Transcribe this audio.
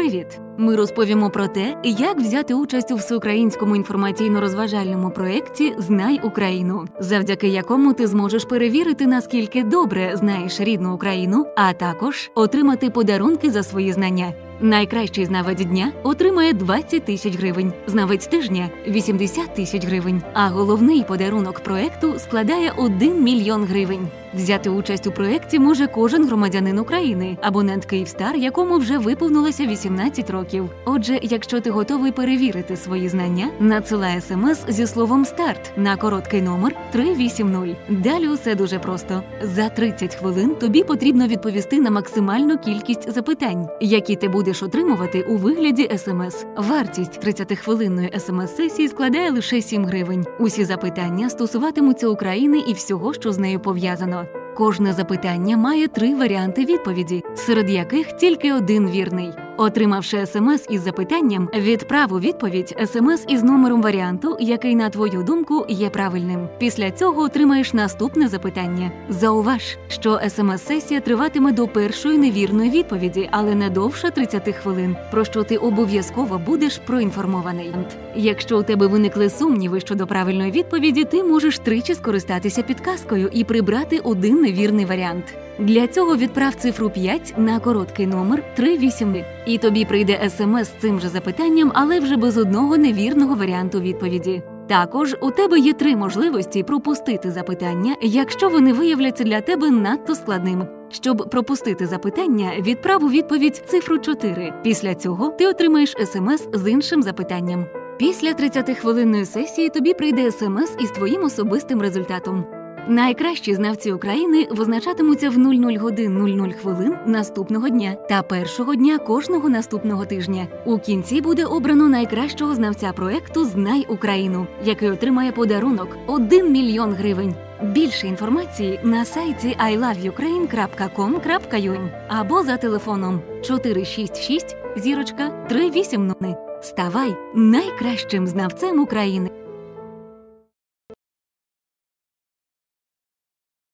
Привіт! Ми розповімо про те, як взяти участь у всеукраїнському інформаційно-розважальному проєкті Знай Україну, завдяки якому ти зможеш перевірити, наскільки добре знаєш рідну Україну, а також отримати подарунки за свої знання. Найкращий знавець дня отримає 20 тисяч гривень, знавець тижня 80 тисяч гривень. А головний подарунок проекту складає 1 мільйон гривень. Взяти участь у проєкті може кожен громадянин України, абонент Київстар, якому вже виповнилося 18 років. Отже, якщо ти готовий перевірити свої знання, надсилай смс зі словом старт на короткий номер 380. Далі усе дуже просто. За 30 хвилин тобі потрібно відповісти на максимальну кількість запитань, які ти будеш отримувати у вигляді смс. Вартість 30-хвилинної смс-сесії складає лише 7 гривень. Усі запитання стосуватимуться України і всього, що з нею пов'язано. Кожне запитання має три варіанти відповіді, серед яких тільки один вірний. Отримавши смс із запитанням, відправ у відповідь смс із номером варіанту, який, на твою думку, є правильним. Після цього отримаєш наступне запитання. Зауваж, що смс-сесія триватиме до першої невірної відповіді, але не довше 30 хвилин, про що ти обов'язково будеш проінформований. Якщо у тебе виникли сумніви щодо правильної відповіді, ти можеш тричі скористатися підказкою і прибрати один невірний варіант. Для цього відправ цифру 5 на короткий номер 380. І тобі прийде смс з цим же запитанням, але вже без одного невірного варіанту відповіді. Також у тебе є три можливості пропустити запитання, якщо вони виявляться для тебе надто складними. Щоб пропустити запитання, відправ у відповідь цифру 4. Після цього ти отримаєш смс з іншим запитанням. Після 30-хвилинної сесії тобі прийде смс із твоїм особистим результатом. Найкращі знавці України визначатимуться в 00 годин 00 хвилин наступного дня та першого дня кожного наступного тижня. У кінці буде обрано найкращого знавця проекту Знай Україну, який отримає подарунок 1 мільйон гривень. Більше інформації на сайті iloveukraine.com.ua або за телефоном 466 зірочка 380. Ставай найкращим знавцем України.